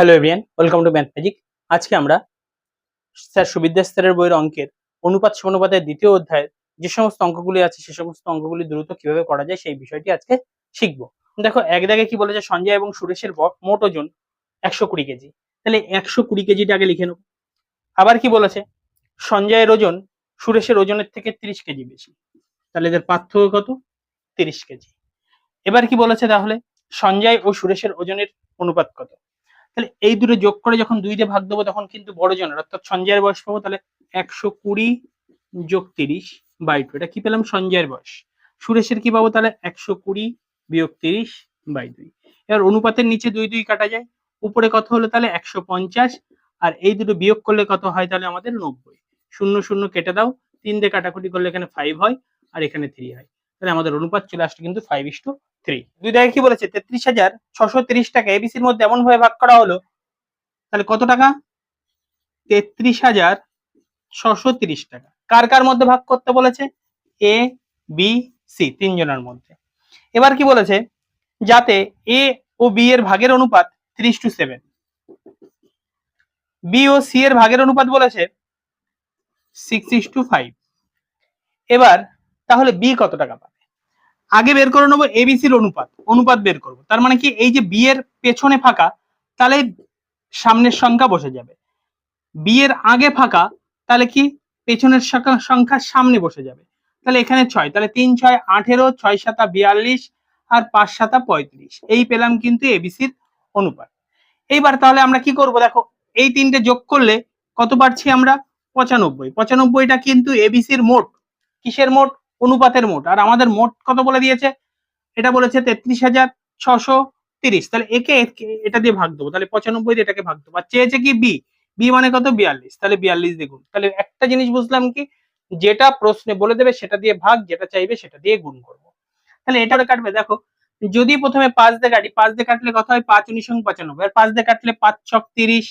Hello everyone welcome to math magic আজকে আমরা sir Suvidya স্তরের বইয়ের অঙ্কের অনুপাত সমানুপাতের দ্বিতীয় অধ্যায়ের যে সমস্ত অঙ্কগুলি আছে, সে সমস্ত অঙ্কগুলি দ্রুত কীভাবে করা যায় সেই বিষয়টি আজকে শিখব। দেখো, এক দাগে কি বলেছে, সঞ্জয় এবং সুরেশের মোট ওজন একশো কুড়ি কেজি। তাহলে একশো কুড়ি কেজিটা আগে লিখে নেব। আবার কি বলেছে, সঞ্জয়ের ওজন সুরেশের ওজনের থেকে তিরিশ কেজি বেশি। তাহলে এদের পার্থক্য কত? তিরিশ কেজি। এবার কি বলেছে তাহলে, সঞ্জয় ও সুরেশের ওজনের অনুপাত কত? তাহলে এই দুটো যোগ করে যখন দুই দিয়ে ভাগ দেবো তখন কিন্তু বড় জনের, অর্থাৎ সঞ্জয়ের বয়স পাবো তাহলে একশো কুড়ি যোগ তিরিশ বাই টু এটা কি পেলাম? সঞ্জয়ের বয়স। সুরেশের কি পাবো তাহলে? একশো কুড়ি বিয়োগ তিরিশ বাই দুই। এবার অনুপাতের নিচে দুই দুই কাটা যায়। উপরে কত হলো তাহলে? একশো পঞ্চাশ। আর এই দুটো বিয়োগ করলে কত হয় তাহলে আমাদের নব্বই। শূন্য শূন্য কেটে দাও। তিন দিয়ে কাটাকুটি করলে এখানে ফাইভ হয়, আর এখানে থ্রি হয়। তাহলে আমাদের অনুপাত চলে আসছে কিন্তু ফাইভ ইস টু থ্রি দুই জায়গায় কি বলেছে? তেত্রিশ হাজার ছশো তিরিশ টাকা এবিসির মধ্যে এমন ভাবে ভাগ করা হলো, তাহলে কত টাকা? তেত্রিশ হাজার ছশো তিরিশ টাকা। কার কার মধ্যে ভাগ করতে বলেছে? এ বি সি তিনজনের মধ্যে। এবার কি বলেছে? যাতে এ ও বি এর ভাগের অনুপাত ত্রিশ টু সেভেন বি ও সি এর ভাগের অনুপাত বলেছে সিক্স ইস টু ফাইভ এবার তাহলে বি কত টাকা পাবে আগে বের করে নেব এবিসির অনুপাত অনুপাত বের করব। তার মানে কি, এই যে বি এর পেছনে ফাঁকা, তাহলে সামনের সংখ্যা বসে যাবে। বি এর আগে ফাঁকা, তাহলে কি, পেছনের সংখ্যা- সামনে বসে যাবে। তাহলে এখানে ছয়, তাহলে তিন, ছয়, আঠেরো, ছয় সাতা বিয়াল্লিশ, আর পাঁচ সাতা পঁয়ত্রিশ। এই পেলাম কিন্তু এবিসির অনুপাত। এইবার তাহলে আমরা কি করব, দেখো, এই তিনটে যোগ করলে কত পাচ্ছি আমরা? পঁচানব্বই। পঁচানব্বইটা কিন্তু এবিসির মোট। কিসের মোট? অনুপাতের মোট। আর আমাদের মোট কত বলে দিয়েছে? এটা বলেছে তেত্রিশ হাজার ছশো তিরিশ। তাহলে একে এটা দিয়ে ভাগ দেবো। তাহলে পঁচানব্বই দিয়ে এটাকে ভাগ দেবো। আর চেয়েছে কি বি? বি মানে কত? বিয়াল্লিশ। তাহলে বিয়াল্লিশ দেখুন। তাহলে একটা জিনিস বুঝলাম কি? যেটা প্রশ্নে বলে দেবে সেটা দিয়ে ভাগ, যেটা চাইবে সেটা দিয়ে গুণ করব। তাহলে এটা কাটবে। দেখো, যদি প্রথমে পাঁচ দিয়ে কাটি, পাঁচ দিয়ে কাটলে কত হয়? পাঁচ উনিশ পঁচানব্বই। আর পাঁচ দিয়ে কাটলে পাঁচ ছক তিরিশ।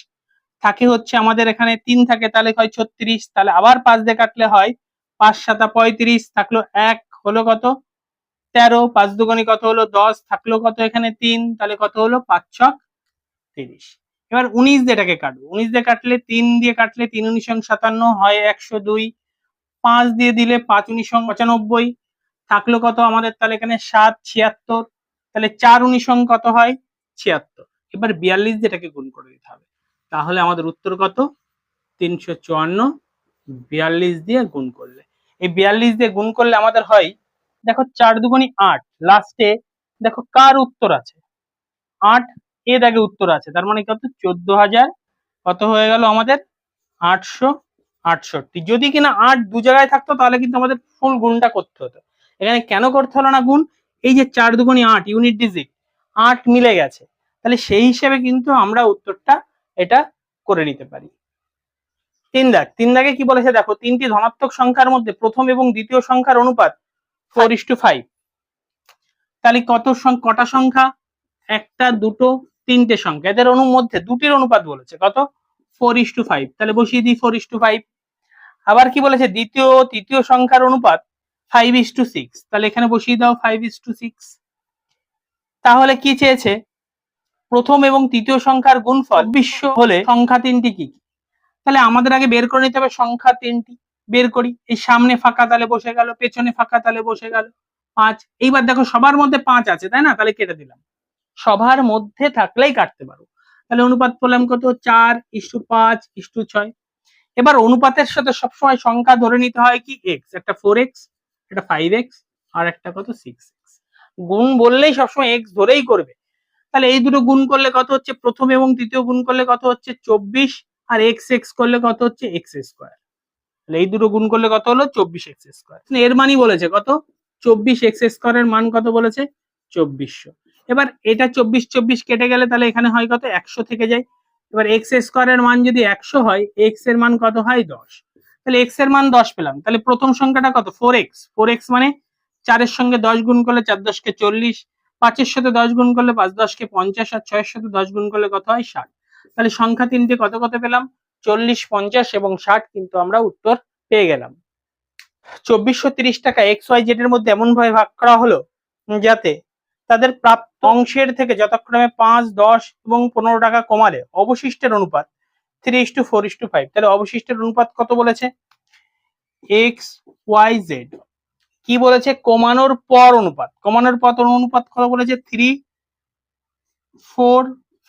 থাকে হচ্ছে আমাদের এখানে তিন থাকে, তাহলে হয় ছত্রিশ। তাহলে আবার পাঁচ দিয়ে কাটলে হয় পাঁচ সাতা পঁয়ত্রিশ থাকল এক, হলো কত? তেরো। পাঁচ দুগুণে কত হলো? দশ থাকল কত এখানে? তিন। তাহলে কত হলো? পাঁচ ছক তিরিশ। এবার উনিশ দিয়ে এটাকে কাটবো। উনিশ দিয়ে কাটলে তিন দিয়ে কাটলে তিন উনিশ সাতান্ন হয় একশো দুই। পাঁচ দিয়ে দিলে পাঁচ উনিশ পঁচানব্বই। থাকল কত আমাদের তাহলে এখানে সাত, ছিয়াত্তর। তাহলে চার উনিশ কত হয়? ছিয়াত্তর। এবার বিয়াল্লিশ দিয়ে এটাকে গুণ করে দিতে হবে। তাহলে আমাদের উত্তর কত? তিনশো চুয়ান্ন। বিয়াল্লিশ দিয়ে গুণ করলে। এই বিয়াল্লিশ দিয়ে গুণ করলে আমাদের হয়, দেখো চার দুগুণি আট লাস্টে দেখো কার উত্তর আছে? আট এ দাগে উত্তর আছে, তার মানে কত চোদ্দ হাজার, কত হয়ে গেল আমাদের? আটশো আটষট্টি। যদি কিনা আট দু জায়গায় থাকতো, তাহলে কিন্তু আমাদের ফুল গুণটা করতে হতো। এখানে কেন করতে হলো না গুণ? এই যে চার দুগুণি আট ইউনিট ডিজিট আট মিলে গেছে। তাহলে সেই হিসেবে কিন্তু আমরা উত্তরটা এটা করে নিতে পারি। তিন দাগ। তিন দাগে কি বলেছে? দেখো তিনটি ধনাত্মক সংখ্যার মধ্যে প্রথম এবং দ্বিতীয় সংখ্যার অনুপাত ফোর ইস টু ফাইভ তাহলে কত কটা সংখ্যা? একটা দুটো তিনটে সংখ্যা। এদের অনু মধ্যে দুটির অনুপাত বলেছে। কত? ফোর ইস টু ফাইভ তাহলে বসিয়ে দিই ফোর ইস টু ফাইভ আবার কি বলেছে? দ্বিতীয় ও তৃতীয় সংখ্যার অনুপাত ফাইভ ইস টু সিক্স তাহলে এখানে বসিয়ে দাও ফাইভ ইস টু সিক্স তাহলে কি চেয়েছে? প্রথম এবং তৃতীয় সংখ্যার গুণফল বিশ্ব হলে সংখ্যা তিনটি কি কি? তাহলে আমাদের আগে বের করে নিতে হবে সংখ্যা তিনটি। বের করি, এই সামনে ফাঁকা তালে বসে গেল, পেছনে ফাঁকা তালে বসে গেল, পাঁচ। এইবার দেখো সবার মধ্যে পাঁচ আছে, তাই না? তাহলে কেটে দিলাম। সবার মধ্যে থাকলেই কাটতে পারো। তাহলে অনুপাত পেলাম কত? চার, ইস্টু পাঁচ, ইস্টু ছয়। এবার অনুপাতের সাথে সবসময় সংখ্যা ধরে নিতে হয় কি? এক্স একটা ফোর এক্স একটা ফাইভ এক্স আর একটা কত? সিক্স এক্স গুণ বললেই সবসময় এক্স ধরেই করবে। তাহলে এই দুটো গুণ করলে কত হচ্ছে? প্রথম এবং তৃতীয় গুণ করলে কত হচ্ছে? চব্বিশ। আর এক্স এক্স করলে কত হচ্ছে? এক্স স্কোয়ার তাহলে এই দুটো গুণ করলে কত হলো? চব্বিশ এক্স স্কোয়ার এর মানই বলেছে কত? চব্বিশ এক্স স্কোয়ারের মান কত বলেছে? চব্বিশশো। এবার এটা চব্বিশ চব্বিশ কেটে গেলে তাহলে এখানে হয় কত? একশো থেকে যায়। এবার এক্স স্কোয়ারের মান যদি একশো হয় এক্সের মান কত হয়? দশ। তাহলে এক্সের মান দশ পেলাম। তাহলে প্রথম সংখ্যাটা কত? ফোর এক্স ফোর এক্স মানে চারের সঙ্গে দশ গুণ করলে চার দশকে চল্লিশ, পাঁচের সাথে দশ গুণ করলে পাঁচ দশকে পঞ্চাশ, আর ছয়ের সাথে দশ গুণ করলে কত হয়? ষাট। তাহলে সংখ্যা তিনটে কত কত পেলাম? চল্লিশ, পঞ্চাশ এবং ষাট কিন্তু আমরা উত্তর পেয়ে গেলাম। চব্বিশশো তিরিশ টাকা এক্স ওয়াই জেড এর মধ্যে এমন ভাবে ভাগ করা হলো যাতে তাদের প্রাপ্ত অংশের থেকে যথাক্রমে পাঁচ, দশ এবং পনেরো টাকা কমালে অবশিষ্টের অনুপাত three is to four is to five তাহলে অবশিষ্টের অনুপাত কত বলেছে? এক্স ওয়াই জেড কি বলেছে? কমানোর পর অনুপাত। কমানোর পর অনুপাত কত বলেছে? থ্রি ফোর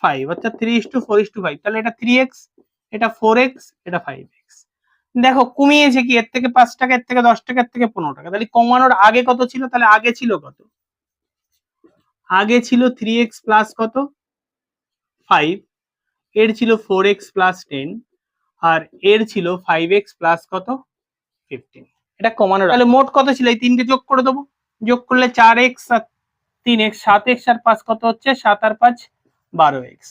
ফাইভ অর্থাৎ three is four is five তাহলে এটা থ্রি এক্স এটা ফোর এক্স এটা ফাইভ এক্স দেখো, কমিয়েছে কি? এর থেকে পাঁচ টাকা, এর থেকে দশ টাকা, এর থেকে পনেরো টাকা। তাহলে কমানোর আগে কত ছিল? তাহলে আগে ছিল কত? আগে ছিল থ্রি এক্স প্লাস কত? ফাইভ এর ছিল ফোর এক্স প্লাস টেন আর এর ছিল ফাইভ এক্স প্লাস কত? ফিফটিন এটা কমানোর তাহলে মোট কত ছিল? এই তিনটে যোগ করে দেবো। যোগ করলে চার এক্স আর তিন এক্স সাত এক্স আর পাঁচ কত হচ্ছে? সাত আর পাঁচ বারো এক্স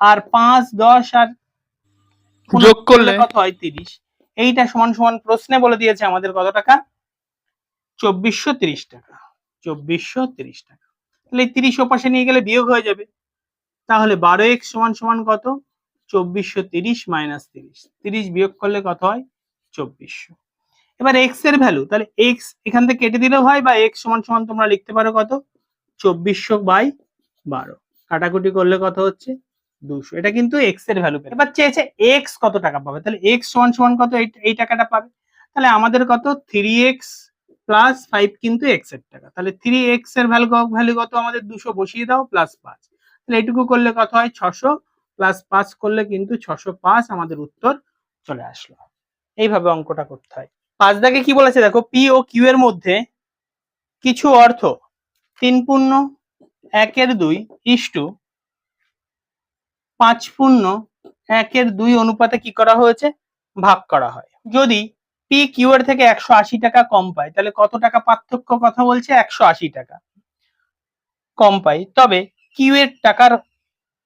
আর পাঁচ দশ আর যোগ করলে? কত হয়? তিরিশ। এইটা সমান সমান প্রশ্নে বলে দিয়েছে আমাদের কত টাকা? চব্বিশশো তিরিশ টাকা। চব্বিশশো তিরিশ টাকা। তাহলে তিরিশ ওপাশে নিয়ে গেলে বিয়োগ হয়ে যাবে। তাহলে বারো এক্স সমান সমান কত? চব্বিশশো তিরিশ মাইনাস তিরিশ। তিরিশ বিয়োগ করলে কত হয়? চব্বিশশো। এবার এক্সের ভ্যালু। তাহলে এক্স এখান থেকে কেটে দিলেও হয় বা এক্স সমান সমান তোমরা লিখতে পারো কত? চব্বিশশো বাই বারো। কাটাকুটি করলে কত হচ্ছে? দুশো। এটা কিন্তু এক্সের ভ্যালু এবার চেয়েছে এক্স কত টাকা পাবে? তাহলে এক্স সমান সমান কত? এই- টাকাটা পাবে। তাহলে আমাদের কত? থ্রি এক্স প্লাস ফাইভ কিন্তু এক্সের টাকা। তাহলে থ্রি এক্সের ভ্যালু ভ্যালু কত? আমাদের দুশো বসিয়ে দাও প্লাস পাঁচ। তাহলে এইটুকু করলে কত হয়? ছশো। প্লাস পাঁচ করলে কিন্তু ছশো পাঁচ আমাদের উত্তর চলে আসলো। এইভাবে অঙ্কটা করতে হয়। পাঁচ দাগে কি বলেছে? দেখো পি ও কিউ এর মধ্যে কিছু অর্থ। তিন পূর্ণ একের দুই ইস্টু পাঁচ পূর্ণ একের দুই অনুপাতে কি করা হয়েছে? ভাগ করা হয়। যদি পি কিউ থেকে একশো আশি টাকা কম পায়, তাহলে কত টাকা পার্থক্য কথা বলছে? একশো আশি টাকা কম পাই তবে কিউ এর টাকার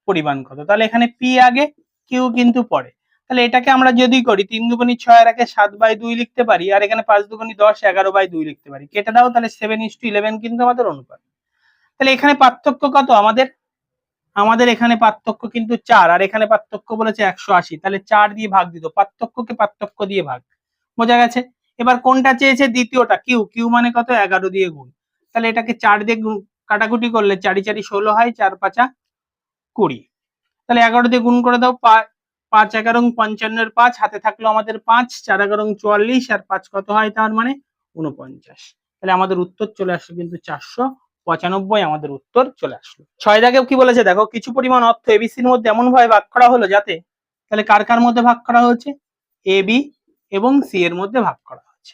পরিমাণ কত? তাহলে এখানে পি আগে কিউ কিন্তু পরে। তাহলে এটাকে আমরা যদি করি, তিন দুগুণি ছয় একে সাত বাই দুই লিখতে পারি, আর এখানে পাঁচ দুগুণি দশ, এগারো বাই দুই লিখতে পারি। কেটে দাও, তাহলে সেভেন ইস টু ইলেভেন কিন্তু আমাদের অনুপাত। তাহলে এখানে পার্থক্য কত? আমাদের আমাদের এখানে পার্থক্য কিন্তু চার, আর এখানে পার্থক্য বলেছে একশো আশি। তাহলে চার দিয়ে ভাগ দিত পার্থক্যকে পার্থক্য দিয়ে ভাগ। বোঝা গেছে? এবার কোনটা চেয়েছে দ্বিতীয়টা? কিউ। কিউ মানে কত? এগারো দিয়ে গুণ। তাহলে এটাকে চার দিয়ে কাটাকুটি করলে চারি চারি ষোলো হয়, চার পাঁচা কুড়ি। তাহলে এগারো দিয়ে গুণ করে দাও পাঁচ এগারো পঞ্চান্নের পাঁচ, হাতে থাকল আমাদের পাঁচ, চার এগারো চুয়াল্লিশ, আর পাঁচ কত হয় তার মানে? উনপঞ্চাশ তাহলে আমাদের উত্তর চলে আসলো কিন্তু চারশো পঁচানব্বই আমাদের উত্তর চলে আসলো। ছয় দাগেও কি বলেছে? দেখো, কিছু পরিমাণ অর্থ এবিসির মধ্যে এমন ভাবে ভাগ করা হলো যাতে তাহলে কার কার মধ্যে ভাগ করা হয়েছে? এ বি এবং সি এর মধ্যে ভাগ করা হয়েছে।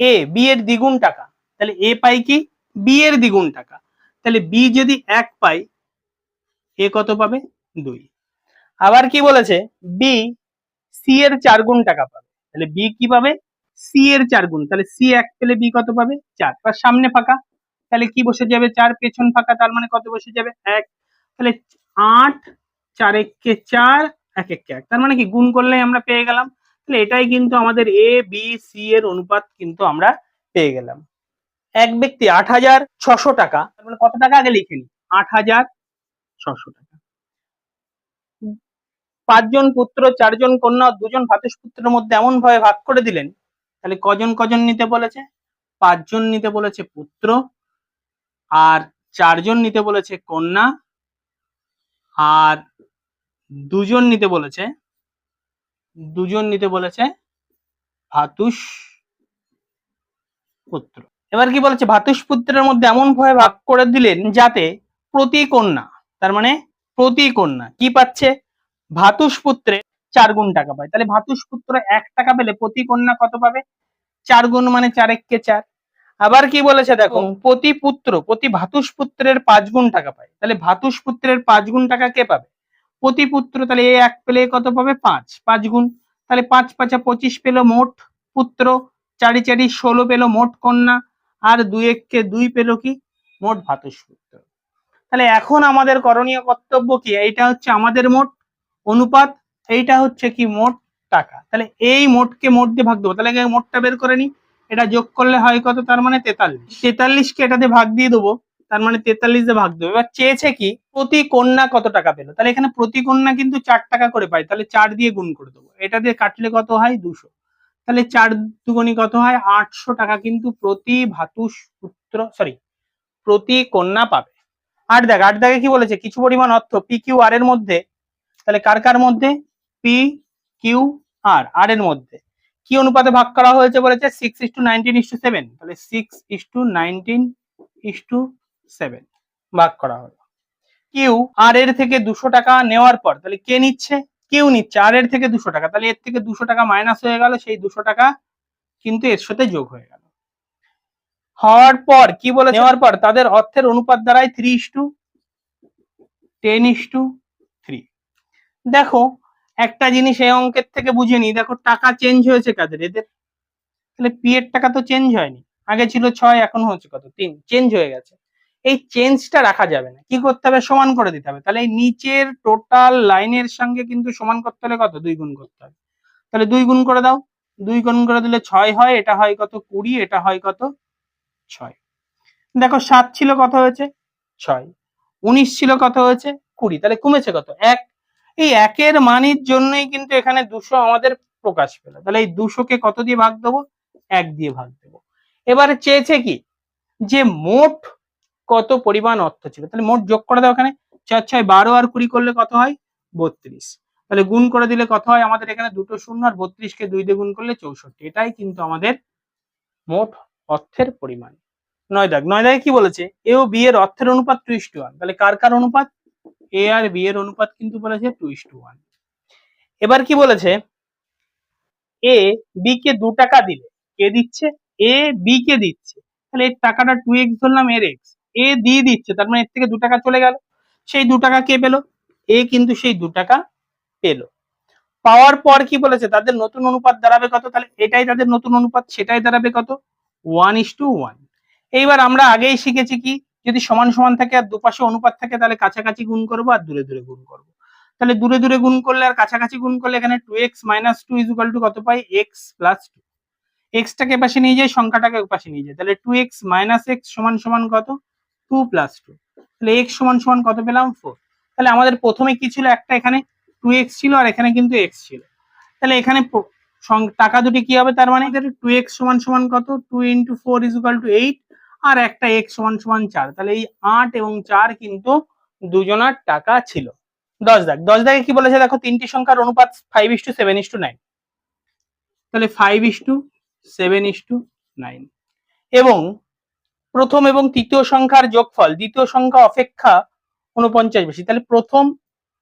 এ বি এর দ্বিগুণ টাকা। তাহলে এ পাই কি? বি এর দ্বিগুণ টাকা। তাহলে বি যদি এক পাই এ কত পাবে? দুই। আবার কি বলেছে? বি সি এর চার গুণ টাকা পাবে। তাহলে বি কি পাবে? সি এর চার গুণ। তাহলে সি এক পেলে বি কত পাবে? চার। সামনে ফাঁকা। তাহলে কি বসে যাবে? চার পেছন ফাঁকা, তার মানে কত বসে যাবে? এক। তাহলে আট, চার এককে চার, এক এককে এক। তার মানে কি? গুণ করলে আমরা পেয়ে গেলাম। তাহলে এটাই কিন্তু আমাদের এ বি সি এর অনুপাত কিন্তু আমরা পেয়ে গেলাম। এক ব্যক্তি আট হাজার ছশো টাকা। তার মানে কত টাকা? আগে লিখে নি আট হাজার ছশো টাকা। পাঁচজন পুত্র, চারজন কন্যা, দুজন ভাতুষপুত্রের মধ্যে এমন ভাবে ভাগ করে দিলেন, তাহলে কজন কজন নিতে বলেছে? পাঁচজন নিতে বলেছে পুত্র আর চারজন নিতে বলেছে কন্যা, আর দুজন নিতে বলেছে, দুজন নিতে বলেছে ভাতুষ পুত্র। এবার কি বলেছে? ভাতুষ পুত্রের মধ্যে এমন ভয় ভাগ করে দিলেন যাতে প্রতি কন্যা, তার মানে প্রতি কন্যা কি পাচ্ছে? ভাতুষ পুত্রে চার গুণ টাকা পায়। তাহলে ভাতুষ পুত্র এক টাকা পেলে প্রতি কন্যা কত পাবে? চার গুণ মানে চার এককে চার। আবার কি বলেছে দেখো? প্রতি পুত্র প্রতি ভাতুষ পুত্রের পাঁচ গুণ টাকা পায়। তাহলে ভাতুষ পুত্রের পাঁচ গুণ টাকা কে পাবে? প্রতি পুত্র তাহলে এ এক পেলে কত পাবে? পাঁচ। পাঁচ গুণ। তাহলে পাঁচ পাঁচা পঁচিশ পেল মোট পুত্র চারি চারি ষোলো পেল মোট কন্যা আর দুই এককে দুই পেল কি? মোট ভাতুষ পুত্র তাহলে এখন আমাদের করণীয় কর্তব্য কি? এইটা হচ্ছে আমাদের মোট অনুপাত এইটা হচ্ছে কি মোট টাকা। তাহলে এই মোটকে মোট দিয়ে ভাগ দেবো। তাহলে মোটটা বের করে নি এটা যোগ করলে হয় কত? তার মানে তেতাল্লিশ। তেতাল্লিশকে এটাতে ভাগ দিয়ে দেবো। তার মানে তেতাল্লিশ দিয়ে ভাগ দেবো। এবার চেয়েছে কি, প্রতি কন্যা কত টাকা পেল? তাহলে এখানে প্রতি কন্যা কিন্তু চার টাকা করে পাই তাহলে চার দিয়ে গুণ করে দেবো। এটা দিয়ে কাটলে কত হয়? দুশো। তাহলে চার দুগুণি কত হয়? আটশো টাকা কিন্তু প্রতি ভাতুষ পুত্র সরি প্রতি কন্যা পাবে। আট দাগ আট দাগে কি বলেছে? কিছু পরিমাণ অর্থ পি কিউ আর এর মধ্যে। তাহলে কার কার মধ্যে? পি কিউ আর আর এর মধ্যে। কি অনুপাতে ভাগ করা হয়েছে বলেছে? Six is to nineteen is to seven তাহলে six is to nineteen is to seven ভাগ করা হলো। কিউ আর এর থেকে দুশো টাকা নেওয়ার পর তাহলে কে নিচ্ছে? কিউ নিচ্ছে। আর এর থেকে দুশো টাকা। তাহলে এর থেকে দুশো টাকা মাইনাস হয়ে গেল। সেই দুশো টাকা কিন্তু এর সাথে যোগ হয়ে গেল। হওয়ার পর কি বলে নেওয়ার পর তাদের অর্থের অনুপাত দ্বারাই three is to ten is to three দেখো একটা জিনিস এই অঙ্কের থেকে বুঝে নি দেখো, টাকা চেঞ্জ হয়েছে কাদের? এদের? তাহলে পি এর টাকা তো চেঞ্জ হয়নি। আগে ছিল ছয়, এখন হচ্ছে কত? তিন। চেঞ্জ হয়ে গেছে। এই চেঞ্জটা রাখা যাবে না। কি করতে হবে? সমান করে দিতে হবে। তাহলে এই নিচের টোটাল লাইনের সঙ্গে কিন্তু সমান করতে হলে কত? দুই গুণ করতে হবে। তাহলে দুই গুণ করে দাও। দুই গুণ করে দিলে ছয় হয়। এটা হয় কত? কুড়ি। এটা হয় কত? ছয়। দেখো, সাত ছিল কত হয়েছে? ছয়। উনিশ ছিল কত হয়েছে? কুড়ি। তাহলে কমেছে কত? এক। এই একের মানের জন্যই কিন্তু এখানে দুশো আমাদের প্রকাশ পেল। তাহলে এই দুশোকে কত দিয়ে ভাগ দেবো? এক দিয়ে ভাগ দেবো। এবারে চেয়েছে কি? যে মোট কত পরিমাণ অর্থ ছিল? তাহলে মোট যোগ করে দাও এখানে। চার ছয় বারো আর কুড়ি করলে কত হয়? বত্রিশ। তাহলে গুণ করে দিলে কত হয়? আমাদের এখানে দুটো শূন্য আর বত্রিশকে দুই দিয়ে গুণ করলে চৌষট্টি। এটাই কিন্তু আমাদের মোট অর্থের পরিমাণ। নয় দাগ। নয় দাগে কি বলেছে? এ ও বি এর অর্থের অনুপাত টু টু ওয়ান। তাহলে কার কার অনুপাত? এ আর বি এর অনুপাত কিন্তু বলেছে টু ইস টু ওয়ান এবার কি বলেছে? এ বি কে দু টাকা দিলে, কে দিচ্ছে? এ বি কে দিচ্ছে। তাহলে এর টাকাটা টু এক্স ধরলাম এর এক্স এ দিয়ে দিচ্ছে, তার মানে এর থেকে দু টাকা চলে গেল। সেই দু টাকা কে পেল? এ কিন্তু সেই দু টাকা পেল। পাওয়ার পর কি বলেছে? তাদের নতুন অনুপাত দাঁড়াবে কত? তাহলে এটাই তাদের নতুন অনুপাত, সেটাই দাঁড়াবে কত? ওয়ান ইস টু ওয়ান এইবার আমরা আগেই শিখেছি কি? যদি সমান সমান থাকে আর দুপাশে অনুপাত থাকে, তাহলে কাছাকাছি গুণ করব আর দূরে দূরে গুণ করব। তাহলে দূরে দূরে গুণ করলে আর কাছাকাছি গুণ করলে এখানে two x minus two equal two কত পাই? এক্স প্লাস টু এক্সটাকে পাশে নিয়ে যায় সংখ্যাটাকে পাশে নিয়ে যায় তাহলে টু এক্স মাইনাস এক্স সমান সমান কত? টু প্লাস টু তাহলে এক্স সমান সমান কত পেলাম? ফোর তাহলে আমাদের প্রথমে কি ছিল? একটা এখানে টু এক্স ছিল আর এখানে কিন্তু এক্স ছিল। তাহলে এখানে টাকা দুটি কি হবে? তার মানে? টু এক্স সমান সমান কত? Two into four equal to eight আর একটা এক্স সমান সমান চার। তাহলে এই আট এবং চার কিন্তু দুজনার টাকা ছিল। দশ দাগ। দশ দাগে কি বলেছে দেখো? তিনটি সংখ্যার অনুপাত five is to seven is to nine তাহলে five is to seven is to nine এবং প্রথম এবং তৃতীয় সংখ্যার যোগফল, দ্বিতীয় সংখ্যা অপেক্ষা উনপঞ্চাশ বেশি। তাহলে প্রথম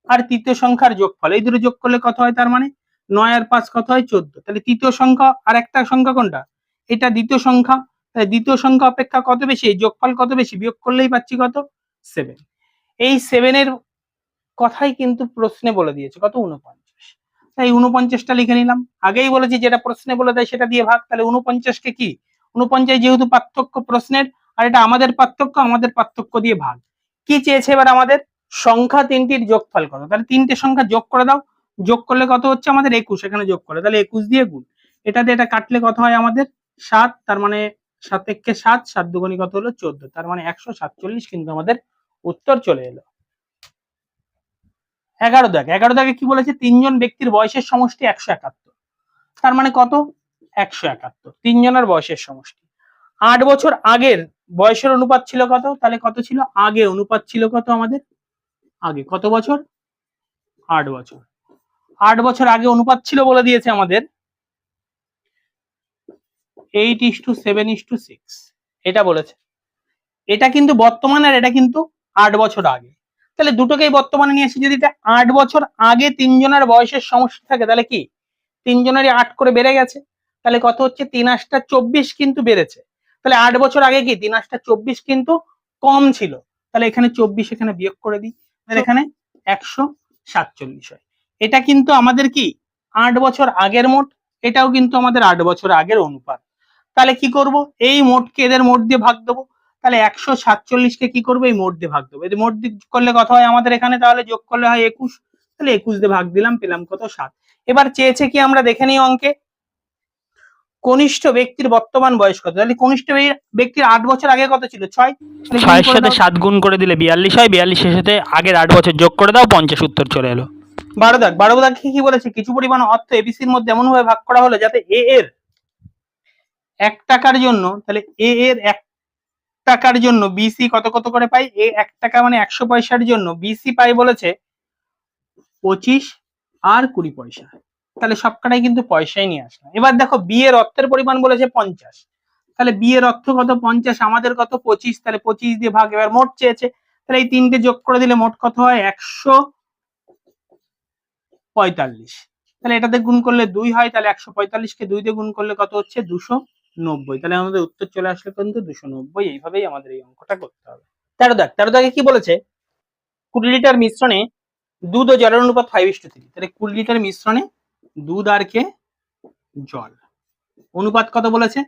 আর তৃতীয় সংখ্যার যোগফল, এই দুটো যোগ করলে কত হয় তার মানে? নয় আর পাঁচ কত হয় চোদ্দ। তাহলে তৃতীয় সংখ্যা আর একটা সংখ্যা কোনটা? এটা দ্বিতীয় সংখ্যা তাহলে দ্বিতীয় সংখ্যা অপেক্ষা কত বেশি? যোগফল কত বেশি? বিয়োগ করলেই পাচ্ছি কত? সেভেন এই সেভেনের কথাই কিন্তু প্রশ্নে বলে দিয়েছে, কত? উনপঞ্চাশ তাই উনপঞ্চাশটা লিখে নিলাম। আগেই বলেছি, যেটা প্রশ্নে বলে দেয় সেটা দিয়ে ভাগ, তাহলে উনপঞ্চাশকে কি? উনপঞ্চাশ যেহেতু পার্থক্য প্রশ্নের, আর এটা আমাদের পার্থক্য আমাদের পার্থক্য দিয়ে ভাগ। কি চেয়েছে এবার আমাদের? সংখ্যা তিনটির যোগফল কত? তাহলে তিনটে সংখ্যা যোগ করে দাও। যোগ করলে কত হচ্ছে? আমাদের একুশ। এখানে যোগ করে। তাহলে একুশ দিয়ে গুণ। এটা দিয়ে এটা কাটলে কত হয় আমাদের? সাত। তার মানে সাতেককে সাত সাত দুগুণী কত হলো? চোদ্দ। তার মানে একশো সাতচল্লিশ কিন্তু আমাদের উত্তর চলে এলো। এগারো দাগ। এগারো দাগে কি বলেছে? তিনজন ব্যক্তির বয়সের সমষ্টি একশো একাত্তর। তার মানে কত? একশো একাত্তর। তিনজনের বয়সের সমষ্টি। আট বছর আগের বয়সের অনুপাত ছিল কত? তাহলে কত ছিল? আগে অনুপাত ছিল কত আমাদের? আগে। কত বছর? আট বছর। আট বছর আগে অনুপাত ছিল বলে দিয়েছে আমাদের eight is to seven is to six. এটা বলেছে। এটা কিন্তু বর্তমান আর এটা কিন্তু আট বছর আগে। তাহলে দুটোকেই বর্তমানে নিয়ে আসি যদি এটা আট বছর আগে তিনজনের বয়সের সমস্যা থাকে তাহলে কি? তিনজনেরই আট করে বেড়ে গেছে। তাহলে কত হচ্ছে? তিন আটটা চব্বিশ কিন্তু বেড়েছে। তাহলে আট বছর আগে কি? তিন আটটা চব্বিশ কিন্তু কম ছিল। তাহলে এখানে চব্বিশ এখানে বিয়োগ করে দিই। তাহলে এখানে একশো সাতচল্লিশ হয়। এটা কিন্তু আমাদের কি? আট বছর আগের মোট। এটাও কিন্তু আমাদের আট বছর আগের অনুপাত। তাহলে কি করব? এই মোটকে এদের মোট দিয়ে ভাগ দেবো। তাহলে একশো সাতচল্লিশকে কি করব? এই মোট দিয়ে ভাগ দেবো। এই মোট দিয়ে করলে কথা হয় আমাদের এখানে? তাহলে যোগ করলে হয় একুশ। তাহলে একুশ দিয়ে ভাগ দিলাম পেলাম কত? সাত। এবার চেয়েছে কি আমরা দেখে নিই অঙ্কে? কনিষ্ঠ ব্যক্তির বর্তমান বয়স কত? তাহলে কনিষ্ঠ ব্যক্তির আট বছর আগে কত ছিল? ছয়। ছয়ের সাথে সাত গুণ করে দিলে বিয়াল্লিশ হয়। বিয়াল্লিশের সাথে আগের আট বছর যোগ করে দাও পঞ্চাশ উত্তর চলে এলো। বারো দাগ। বারো দাগ কি বলেছে? কিছু পরিমাণ অর্থ এবিসির মধ্যে এমন ভাবে ভাগ করা হলো যাতে এ এর এক টাকার জন্য, তাহলে এ এর এক টাকার জন্য বিসি কত কত করে পাই? এই এক টাকা মানে একশো পয়সার জন্য বিসি পাই বলেছে পঁচিশ আর কুড়ি পয়সা। তাহলে সবকটাই কিন্তু পয়সাই নিয়ে আসলাম। এবার দেখো বি এর অর্থের পরিমাণ বলেছে পঞ্চাশ। তাহলে বি এর অর্থ কত? পঞ্চাশ, আমাদের কত? পঁচিশ। তাহলে পঁচিশ দিয়ে ভাগ এবার মোট চেয়েছে। তাহলে এই তিনটে যোগ করে দিলে মোট কত হয়? একশো পঁয়তাল্লিশ। তাহলে এটাতে গুণ করলে দুই হয়, তাহলে একশো পঁয়তাল্লিশকে দুই দিয়ে গুণ করলে কত হচ্ছে? দুশো নব্বই। তাহলে আমাদের উত্তর চলে আসলে কিন্তু দুশো নব্বই। এইভাবেই আমাদের এই অঙ্কটা করতে হবে। তেরো দাগ তেরো দাগে কি বলেছে? কুড়ি লিটার মিশ্রণে দুধ ও জলের অনুপাত ফাইভ ইস টু থ্রি তাহলে কুড়ি লিটার মিশ্রণে দুধ আর কে? জল। অনুপাত কত বলেছে?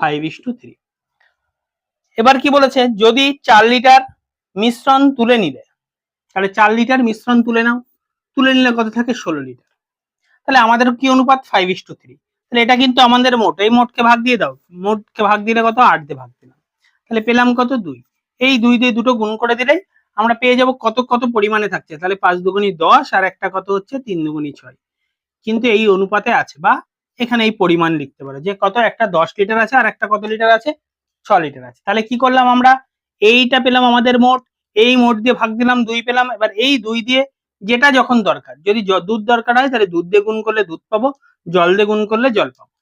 ফাইভ ইস টু থ্রি এবার কি বলেছে? যদি চার লিটার মিশ্রণ তুলে নিলে, তাহলে চার লিটার মিশ্রণ তুলে নাও। তুলে নিলে কত থাকে? ষোলো লিটার। তাহলে আমাদের কি অনুপাত? ফাইভ ইস টু থ্রি তাহলে এটা কিন্তু আমাদের মোট, এই মোটকে ভাগ দিয়ে দাও। মোটকে ভাগ দিলে কত? আট দিয়ে ভাগ দিলাম। তাহলে পেলাম কত? দুই। এই দুই দিয়ে দুটো গুণ করে দিলেই আমরা পেয়ে যাব কত কত পরিমাণে থাকছে। তাহলে পাঁচ দুগুণি দশ আর একটা কত হচ্ছে? তিন দুগুণি ছয়। কিন্তু এই অনুপাতে আছে বা এখানে এই পরিমাণ লিখতে পারো। যে কত? একটা দশ লিটার আছে আর একটা কত লিটার আছে? ছ লিটার আছে। তাহলে কি করলাম আমরা? এইটা পেলাম আমাদের মোট। এই মোট দিয়ে ভাগ দিলাম, দুই পেলাম। এবার এই দুই দিয়ে যেটা যখন দরকার, যদি দুধ দরকার হয়, তাহলে দুধ দিয়ে গুণ করলে দুধ পাবো। জল দিয়ে গুণ করলে জল পাবো।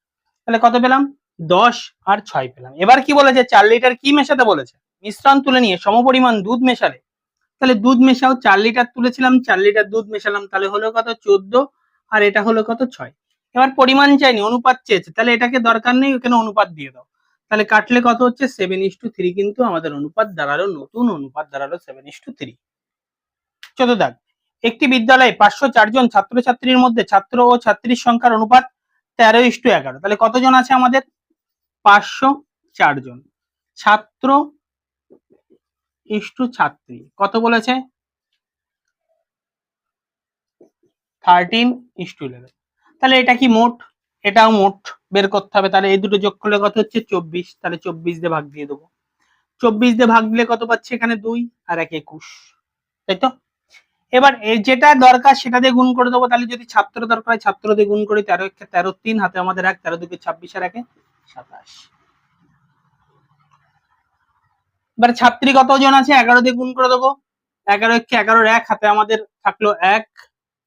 তাহলে কত পেলাম? দশ আর ছয় পেলাম। এবার কি বলেছে? চার লিটার কি মেশাতে বলেছে? মিশ্রণ তুলে নিয়ে সমপরিমাণ দুধ মেশালে। তাহলে দুধ মেশাও, চার লিটার তুলেছিলাম, চার লিটার দুধ মেশালাম, তাহলে হলো কত? চোদ্দ। আর এটা হলো কত? ছয়। এবার পরিমাণ চাইনি, অনুপাত চেয়েছে। তাহলে এটাকে দরকার নেই ওখানে অনুপাত দিয়ে দাও। তাহলে কাটলে কত হচ্ছে? সেভেন ইস টু থ্রি কিন্তু আমাদের অনুপাত দাঁড়াল, নতুন অনুপাত দাঁড়াল সেভেন ইস টু থ্রি চোদ্দ দাগ। একটি বিদ্যালয়ে পাঁচশো চারজন ছাত্রছাত্রীর মধ্যে ছাত্র ও ছাত্রীর সংখ্যার অনুপাত তেরো ইস্টু এগারো। তাহলে কতজন আছে আমাদের? পাঁচশো চারজন ছাত্র ইস টু ছাত্রী। কত বলেছে? Thirteen is to eleven. তাহলে এটা কি মোট? এটাও মোট। বের করতে হবে। তাহলে এই দুটো যোগ করলে কত হচ্ছে? চব্বিশ। তাহলে চব্বিশ দিয়ে ভাগ দিয়ে দেবো। চব্বিশ দিয়ে ভাগ দিলে কত পাচ্ছি এখানে? দুই আর এক একুশ। তাই তো? এবার যেটা দরকার সেটা দিয়ে গুণ করে দেবো। তাহলে যদি ছাত্র দরকার হয়, ছাত্র দিয়ে গুণ করি, তেরো একে তেরো তিন, হাতে আমাদের এক, তেরো দুকে ছাব্বিশ আর একে সাতাশ। এবার ছাত্রী কত জন আছে? এগারো দিয়ে গুণ করে দেবো। এগারো একে এগারোর এক, হাতে আমাদের থাকল এক।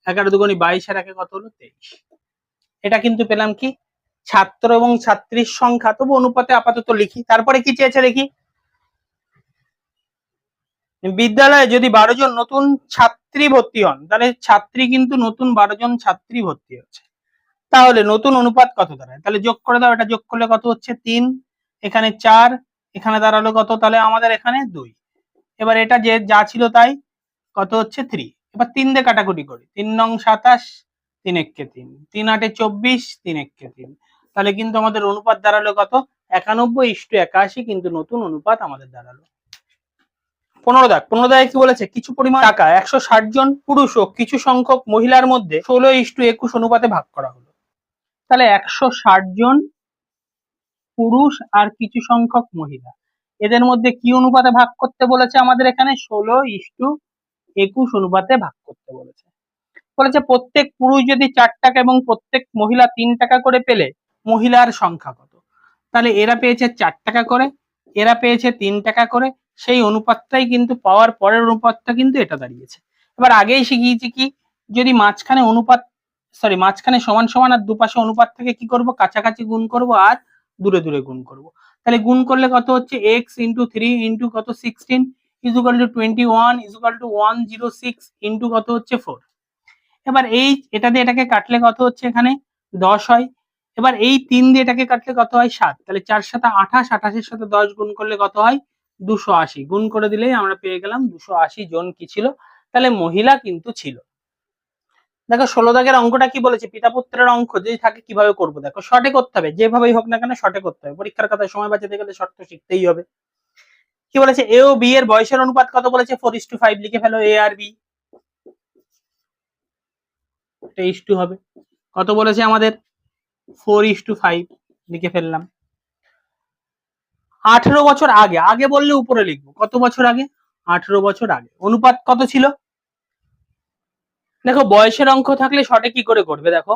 এগারো দুগুণি বাইশ আর একে কত হলো? তেইশ। এটা কিন্তু পেলাম কি? ছাত্র এবং ছাত্রীর সংখ্যা। তবু অনুপাতে আপাতত লিখি। তারপরে কি চেয়েছে দেখি? বিদ্যালয়ে যদি বারো জন নতুন ছাত্রী ভর্তি হন, তাহলে ছাত্রী কিন্তু নতুন বারো জন ছাত্রী ভর্তি হচ্ছে। তাহলে নতুন অনুপাত কত দাঁড়ায়? তাহলে যোগ করে দাও, এটা যোগ করলে কত হচ্ছে? তিন। এখানে চার, এখানে দাঁড়াল কত? তাহলে আমাদের এখানে দুই। এবার এটা যে, যা ছিল তাই, কত হচ্ছে? থ্রি। এবার তিন দিয়ে কাটাকুটি করি। তিন নং সাতাশ, তিন একে তিন। তিন আটে চব্বিশ, তিন একে তিন। তাহলে কিন্তু আমাদের অনুপাত দাঁড়াল কত? একানব্বই ইস্টু একাশি, কিন্তু নতুন অনুপাত আমাদের দাঁড়াল। পনেরো দাগ। পনেরো দাগে কি বলেছে? কিছু পরিমাণ টাকা, একশো ষাট জন পুরুষ ও কিছু সংখ্যক মহিলার মধ্যে ষোলো ইস্টু একুশ অনুপাতে ভাগ করা হলো। তাহলে একশো ষাট জন পুরুষ আর কিছু সংখ্যক মহিলা। এদের মধ্যে কি অনুপাতে ভাগ করতে বলেছে আমাদের এখানে? ষোলো ইস্টু একুশ অনুপাতে ভাগ করতে বলেছে। বলেছে প্রত্যেক পুরুষ যদি চার টাকা এবং প্রত্যেক মহিলা তিন টাকা করে পেলে মহিলার সংখ্যা কত? তাহলে এরা পেয়েছে চার টাকা করে, এরা পেয়েছে তিন টাকা করে সেই অনুপাতটাই কিন্তু পাওয়ার পরের অনুপাতটা কিন্তু এটা দাঁড়িয়েছে। এবার আগেই শিখিয়েছি কি, যদি মাঝখানে অনুপাত সরি মাঝখানে সমান সমান আর দুপাশে অনুপাত থেকে কি করব? কাছাকাছি গুণ করব আর দূরে দূরে গুণ করব। তাহলে গুণ করলে কত হচ্ছে? এক্স ইন্টু থ্রি ইন্টু কত? Sixteen equal to twenty one equal to one zero six into কত হচ্ছে? ফোর এবার এই, এটা দিয়ে এটাকে কাটলে কত হচ্ছে এখানে? দশ হয়। এবার এই তিন দিয়ে এটাকে কাটলে কত হয়? সাত। তাহলে চার সাথে আঠাশ, আঠাশের সাথে দশ গুণ করলে কত হয়? দুশো আশি। গুণ করে দিলেই আমরা পেয়ে গেলাম দুশো আশি জন কি ছিল? তাহলে মহিলা কিন্তু ছিল। দেখো, ষোলো দাগের অঙ্কটা কি বলেছে? পিতা পুত্রের অঙ্ক যদি থাকে কীভাবে করব? দেখো শর্টে করতে হবে। যেভাবেই হোক না কেন শর্টে করতে হবে। পরীক্ষার কথা সময় বাঁচাতে গেলে শর্ট তো শিখতেই হবে। কি বলেছে? এ ও বি এর বয়সের অনুপাত কত বলেছে? ফোর ইস টু ফাইভ লিখে ফেলো এ আর বি টু হবে। কত বলেছে আমাদের? ফোর ইস টু ফাইভ লিখে ফেললাম। আঠেরো বছর আগে আগে বললে উপরে লিখব, কত বছর আগে? আঠেরো বছর আগে। অনুপাত কত ছিল? দেখো, বয়সের অঙ্ক থাকলে শর্টে কি করে করবে দেখো?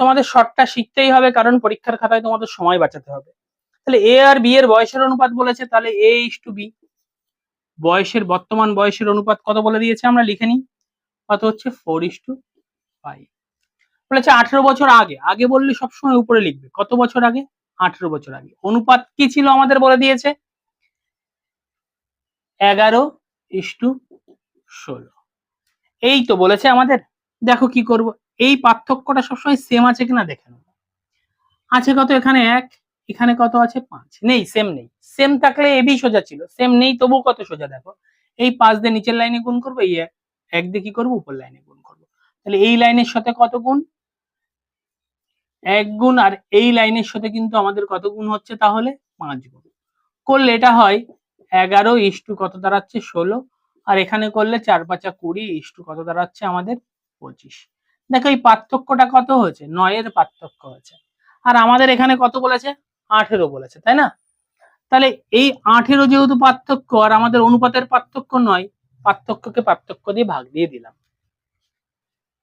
তোমাদের শর্টটা শিখতেই হবে, কারণ পরীক্ষার খাতায় তোমাদের সময় বাঁচাতে হবে। তাহলে এ আর বি এর বয়সের অনুপাত বলেছে, তাহলে এ ইস টু বি বয়সের, বর্তমান বয়সের অনুপাত কত বলে দিয়েছে আমরা লিখে নিই? কত হচ্ছে? ফোর ইস টু ফাইভ বলেছে আঠেরো বছর আগে আগে বললে সবসময় উপরে লিখবে। কত বছর আগে? আঠেরো বছর আগে। অনুপাত কি ছিল আমাদের বলে দিয়েছে? এগারো ইস টু ষোলো। এই তো বলেছে আমাদের। দেখো কি করব। এই পার্থক্যটা সবসময় সেম আছে কিনা দেখে নেব। আছে কত এখানে এক, এখানে কত আছে পাঁচ? নেই সেম নেই। সেম থাকলে এবি সোজা ছিল। সেম নেই, তবু কত সোজা দেখো। এই পাঁচ দিয়ে নিচের লাইনে গুণ করব, এই এক দিয়ে কি করব? উপর লাইনে গুণ করব। তাহলে এই লাইনের সাথে কত গুণ? এক গুণ আর এই লাইনের সাথে কিন্তু আমাদের কত গুণ হচ্ছে তাহলে? পাঁচ গুণ। করলে এটা হয় এগারো ইস্টু কত দাঁড়াচ্ছে? ষোলো। আর এখানে করলে চার পাঁচা কুড়ি ইস্টু কত দাঁড়াচ্ছে? আমাদের পঁচিশ। দেখো এই পার্থক্যটা কত হয়েছে? নয়ের পার্থক্য হয়েছে। আর আমাদের এখানে কত বলেছে? আঠেরো বলেছে, তাই না? তাহলে এই আঠেরো যেহেতু পার্থক্য, আর আমাদের অনুপাতের পার্থক্য নয়, পার্থক্যকে পার্থক্য দিয়ে ভাগ দিয়ে দিলাম।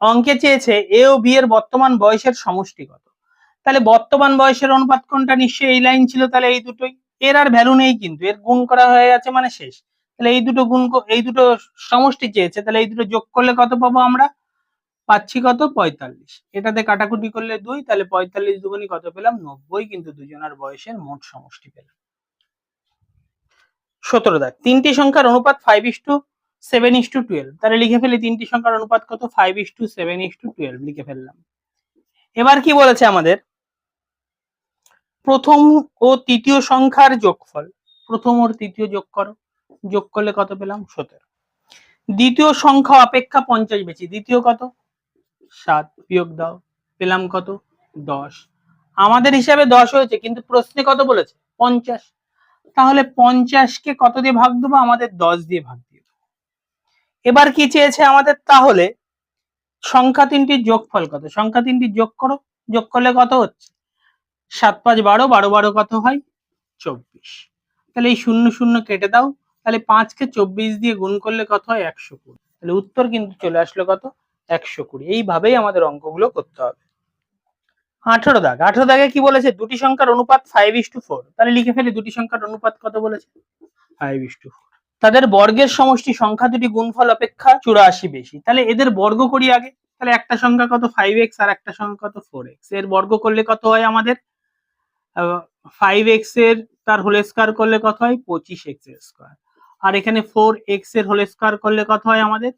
অঙ্কে চেয়েছে এ ও বি এর বর্তমান বয়সের সমষ্টি কত তাহলে বর্তমান বয়সের অনুপাত কোনটা? নিশ্চয়ই এই লাইন ছিল, তাহলে এই দুটোই। এর আর ভ্যালু নেই কিন্তু, এর গুণ করা হয়ে গেছে মানে শেষ। তাহলে এই দুটো গুণ এই দুটো সমষ্টি চেয়েছে, তাহলে এই দুটো যোগ করলে কত পাবো আমরা? পাচ্ছি কত? পঁয়তাল্লিশ। এটাতে কাটাকুটি করলে দুই, তাহলে পঁয়তাল্লিশ দুগুনি কত পেলাম? নব্বই, কিন্তু দুজনের বয়সের মোট সমষ্টি পেলাম। সতেরো দেখ, তিনটি সংখ্যার অনুপাত five is to seven is to twelve তাহলে লিখে ফেলি, তিনটি সংখ্যার অনুপাত কত? Five is to seven is to twelve লিখে ফেললাম। এবার কি বলেছে আমাদের? প্রথম ও তৃতীয় সংখ্যার যোগফল। প্রথম ও তৃতীয় যোগ করো। যোগ করলে কত পেলাম? সতেরো। দ্বিতীয় সংখ্যা অপেক্ষা পঞ্চাশ বেশি। দ্বিতীয় কত? সাত। বিয়োগ দাও। পেলাম কত? দশ। আমাদের হিসাবে দশ হয়েছে, কিন্তু প্রশ্নে কত বলেছে? পঞ্চাশ। তাহলে পঞ্চাশকে কত দিয়ে ভাগ দেবো? আমাদের দশ দিয়ে ভাগ দিয়ে দেবো। এবার কি চেয়েছে আমাদের? তাহলে সংখ্যা তিনটির যোগফল কত? সংখ্যা তিনটির যোগ করো। যোগ করলে কত হচ্ছে? সাত পাঁচ বারো বারো বারো কত হয়? চব্বিশ। তাহলে এই শূন্য শূন্য কেটে দাও, তাহলে পাঁচকে চব্বিশ দিয়ে গুণ করলে কত হয়? একশো কুড়ি। তাহলে উত্তর কিন্তু চলে আসলো কত? একশো কুড়ি। এইভাবেই আমাদের অঙ্কগুলো করতে হবে। আঠারো দাগ। আঠারো দাগে কি বলেছে? দুটি সংখ্যার অনুপাত ফাইভ ইস টু ফোর তাহলে লিখে ফেলি, দুটি সংখ্যার অনুপাত কত বলেছে? ফাইভ ইস টু ফোর তাদের বর্গের সমষ্টি সংখ্যা দুটি গুণফল অপেক্ষা চুরাশি বেশি। তাহলে এদের বর্গ করি আগে। তাহলে একটা সংখ্যা কত? ফাইভ এক্স আর একটা সংখ্যা কত? ফোর এক্সের বর্গ করলে কত হয় আমাদের? ফাইভ এক্সের তার হোল স্কোয়ার করলে কত হয়? পঁচিশ এক্স স্কোয়ার আর এখানে ফোর এক্সের হোল স্কোয়ার করলে কত হয় আমাদের?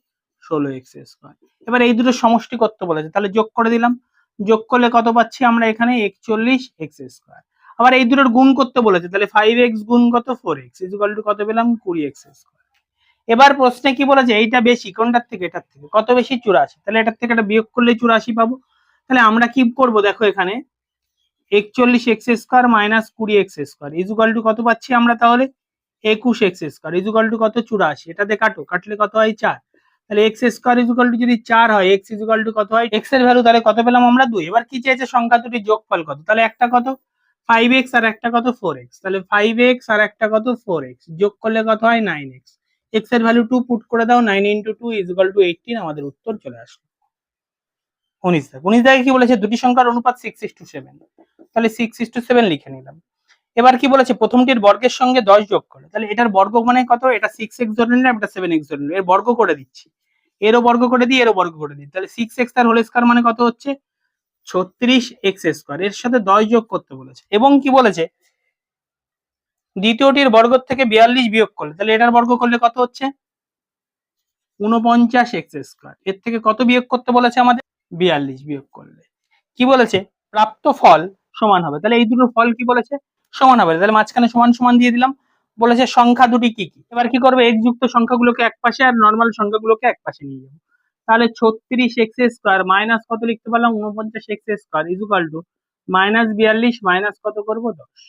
ষোলো এক্স স্কোয়ার এবার এই দুটো সমষ্টি করতে বলেছে। তাহলে যোগ করে দিলাম। যোগ করলে কত পাচ্ছি আমরা এখানে? একচল্লিশ এক্স স্কোয়ার আবার এই দুটোর গুণ করতে বলেছে। তাহলে ফাইভ এক্স গুণ কত? ফোর এক্স ইজুকাল টু কত পেলাম? কুড়ি এক্স স্কোয়ার এবার প্রশ্নে কি বলেছে? এইটা বেশি। কোনটার থেকে? এটার থেকে। কত বেশি? চুরাশি। তাহলে এটার থেকে এটা বিয়োগ করলে চুরাশি পাবো। তাহলে আমরা কি করব? দেখো এখানে একচল্লিশ এক্স স্কোয়ার মাইনাস কুড়ি এক্স স্কোয়ার। ইজুকাল টু কত পাচ্ছি আমরা তাহলে? একুশ এক্স স্কোয়ার। ইজুকাল টু কত? চুরাশি। এটাতে কাটো। কাটলে কত হয়? চার। তাহলে এক্স স্কোয়ার ইজুকাল টু যদি চার হয়, এক্স ইজুকাল টু কত হয়? এক্সের ভ্যালু তাহলে কত পেলাম আমরা? দুই। এবার কি চেয়েছে সংখ্যা দুটির যোগফল কত? তাহলে একটা কত? ফাইভ এক্স আর একটা কত? Four x. তাহলে ফাইভ এক্স আর একটা কত? Four x. যোগ করলে কত হয়? Nine x. এক্সের ভ্যালু টু পুট করে দাও। Nine into two equal to eighteen আমাদের উত্তর চলে আসলো। উনিশ দাগ। উনিশ দাগে কি বলেছে? দুটি সংখ্যার অনুপাত সিক্স ইস টু সেভেন তাহলে সিক্স ইস টু সেভেন লিখে নিলাম। এবার কি বলেছে? প্রথমটির বর্গের সঙ্গে দশ যোগ করে। তাহলে এটার বর্গ মানে কত? এটা সিক্স এক্স ধরে নিলাম, এটা সেভেন এক্স ধরে নিলাম। এর বর্গ করে দিচ্ছি। এরও বর্গ করে দিই, এরও বর্গ করে দিই। তাহলে সিক্স এক্স তার হোল স্কোয়ার মানে কত হচ্ছে? ছত্রিশ এক্স স্কোয়ার এর সাথে দশ যোগ করতে বলেছে। এবং কি বলেছে? দ্বিতীয়টির বর্গ থেকে বিয়াল্লিশ বিয়োগ করলে, তাহলে এটার বর্গ করলে কত হচ্ছে? উনপঞ্চাশ এক্স স্কোয়ার এর থেকে কত বিয়োগ করতে বলেছে আমাদের? বিয়াল্লিশ বিয়োগ করলে। কি বলেছে? প্রাপ্ত ফল সমান হবে। তাহলে এই দুটো ফল কি বলেছে? সমান হবে। তাহলে মাঝখানে সমান সমান দিয়ে দিলাম। বলেছে সংখ্যা দুটি কি কি? এবার কি করবে? এক যুক্ত সংখ্যাগুলোকে এক পাশে আর নর্মাল সংখ্যাগুলোকে এক পাশে নিয়ে যাব। তাহলে ছত্রিশ এক্স স্কোয়ার মাইনাস কত লিখতে পারলাম? উনপঞ্চাশ x square equal to minus বিয়াল্লিশ মাইনাস কত করব? দশ।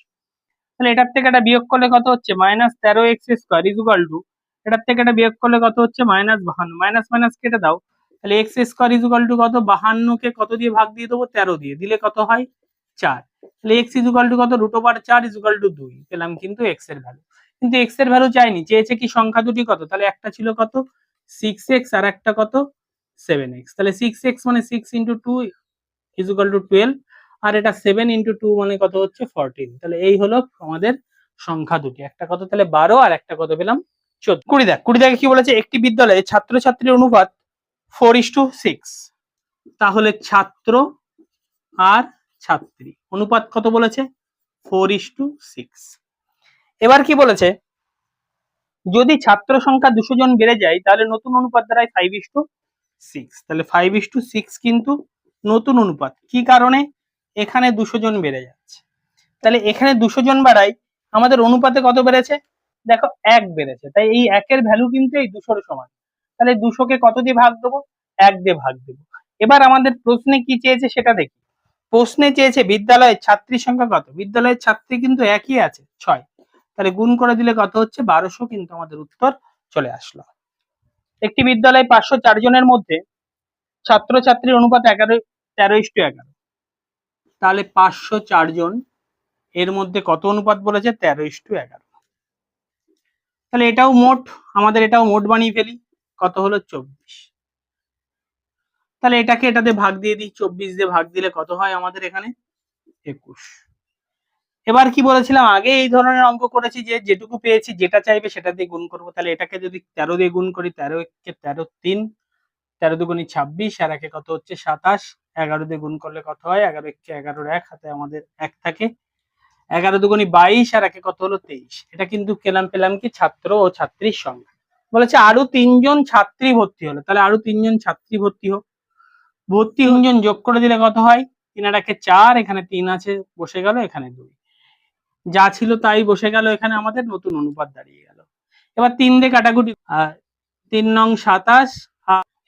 তাহলে এটার থেকে এটা বিয়োগ করলে কত হচ্ছে? মাইনাস তেরো এক্স স্কোয়ার ইজুকাল টু এটার থেকে এটা বিয়োগ করলে কত হচ্ছে? মাইনাস বাহান্ন। মাইনাস মাইনাস কেটে দাও। তাহলে এক্স স্কোয়ার ইজুকাল টু কত? বাহান্নকে কত দিয়ে ভাগ দিয়ে দেবো? তেরো দিয়ে। দিলে কত হয়? চার। তাহলে এক্স ইজুকাল টু কত? রুট ওভার চার ইজুকাল টু দুই। পেলাম কিন্তু এক্সের ভ্যালু কিন্তু এক্সের ভ্যালু চাইনি। চেয়েছে কি সংখ্যা দুটি কত? তাহলে একটা ছিল কত? সিক্স এক্স আর একটা কত? সেভেন এক্স তাহলে সিক্স এক্স মানে six into two equal to twelve আর এটা সেভেন ইন্টু টু মানে কত হচ্ছে? ফোরটিন তাহলে এই হলো আমাদের সংখ্যা দুটি। একটা কত? তাহলে বারো। আর একটা কত পেলাম? চোদ্দ। কুড়ি দেখ কুড়ি দেখে কি বলেছে? একটি বিদ্যালয়ে ছাত্রছাত্রীর অনুপাত ফোর ইস টু সিক্স। তাহলে ছাত্র আর ছাত্রী। অনুপাত কত বলেছে? Four is to six. এবার কি বলেছে? যদি ছাত্র সংখ্যা দুশো জন বেড়ে যায়, তাহলে নতুন অনুপাত দাঁড়ায় ফাইভ ইস টু সিক্স তাহলে ফাইভ ইস টু সিক্স কিন্তু নতুন অনুপাত। কি কারণে? এখানে দুশো জন বেড়ে যাচ্ছে। তাহলে এখানে দুশো জন বাড়াই, আমাদের অনুপাতে কত বেড়েছে? দেখো, এক বেড়েছে। তাই এই একের ভ্যালু কিন্তু এই দুশোর সমান। তাহলে দুশোকে কত দিয়ে ভাগ দেবো? এক দিয়ে ভাগ দেবো। এবার আমাদের প্রশ্নে কি চেয়েছে সেটা দেখি। প্রশ্নে চেয়েছে বিদ্যালয়ের ছাত্রীর সংখ্যা কত? বিদ্যালয়ের ছাত্রী কিন্তু একই আছে, ছয়। তাহলে গুণ করে দিলে কত হচ্ছে? বারোশো কিন্তু আমাদের উত্তর চলে আসলো। একটি বিদ্যালয়ে পাঁচশো চার জনের মধ্যে ছাত্রছাত্রীর অনুপাত এগারো, তেরো ইস্টু এগারো। তাহলে পাঁচশো চার জন এর মধ্যে কত অনুপাত বলেছে? তেরো ইস্টু এগারো। তাহলে এটাও মোট, আমাদের এটাও মোট বানিয়ে ফেলি। কত হলো? চব্বিশ। তাহলে এটাকে এটাতে ভাগ দিয়ে দিই, চব্বিশ দিয়ে ভাগ দিলে কত হয় আমাদের এখানে? একুশ। এবার কি বলেছিলাম? আগে এই ধরনের অঙ্ক করেছি যে যেটুকু পেয়েছি, যেটা চাইবে সেটা দিয়ে গুণ করব। তাহলে এটাকে যদি তেরো দিয়ে গুণ করি, তেরো কে তেরো তিন, তেরো দুগুণি ছাব্বিশ, আর একে কত হচ্ছে? সাতাশ। এগারো দিয়ে গুণ করলে কত হয়? এগারো একে এগারোর এক, হাতে আমাদের এক থাকে। এগারো দুগুণি বাইশ, আর একে কত হলো? তেইশ। এটা কিন্তু পেলাম পেলাম কি? ছাত্র ও ছাত্রীর সংখ্যা। বলেছে আরও তিনজন ছাত্রী ভর্তি হলো। তাহলে আরও তিনজন ছাত্রী ভর্তি হোক। ভর্তি তিনজন যোগ করে দিলে কত হয়? তিন চার, এখানে তিন আছে, বসে গেল, এখানে দুই। যা ছিল তাই বসে গেল এখানে আমাদের, নতুন অনুপাত দাঁড়িয়ে গেল। এবার তিন দিয়ে কাটাকুটি। তিন নং সাতাশ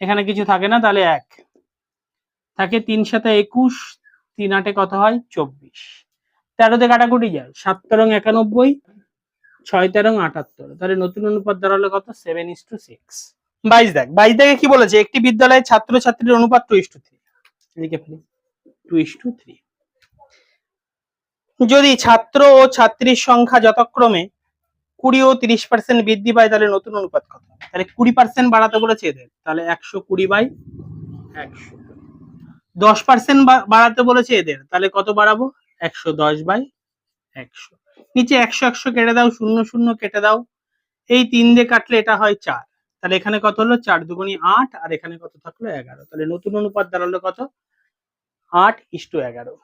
এখানে কিছু থাকে না, তাহলে এক। থাকে তিন সাথে একুশ, তিন আটে কত হয়? চব্বিশ। তেরোতে কাটাকুটি যায়, সাত তেরং একানব্বই ছয় তেরং আটাত্তর। তাহলে নতুন অনুপাত দাঁড়াল কত? সেভেন ইস টু সিক্স বাইশ দেখ, বাইশ দেখে কি বলেছে? একটি বিদ্যালয়ে ছাত্রছাত্রীর অনুপাত টু ইস টু থ্রি লিখে ফেলি। টু ইস টু থ্রি যদি ছাত্র ও ছাত্রীর সংখ্যা যথাক্রমে কুড়ি ও তিরিশ পার্সেন্ট বৃদ্ধি পায়, তাহলে নতুন অনুপাত কত? তাহলে কুড়ি পার্সেন্ট বাড়াতে বলেছে এদের। তাহলে একশো কুড়ি বাই একশো। দশ পার্সেন্ট বাড়াতে বলেছে এদের। তাহলে কত বাড়াবো? একশো দশ বাই একশো। নিচে একশো একশো কেটে দাও, শূন্য শূন্য কেটে দাও। এই তিন দিয়ে কাটলে এটা হয় চার। তাহলে এখানে কত হলো? চার দুগুণি আট, আর এখানে কত থাকল? এগারো। তাহলে নতুন অনুপাত দাঁড়াল কত? আট ইস্টু এগারো।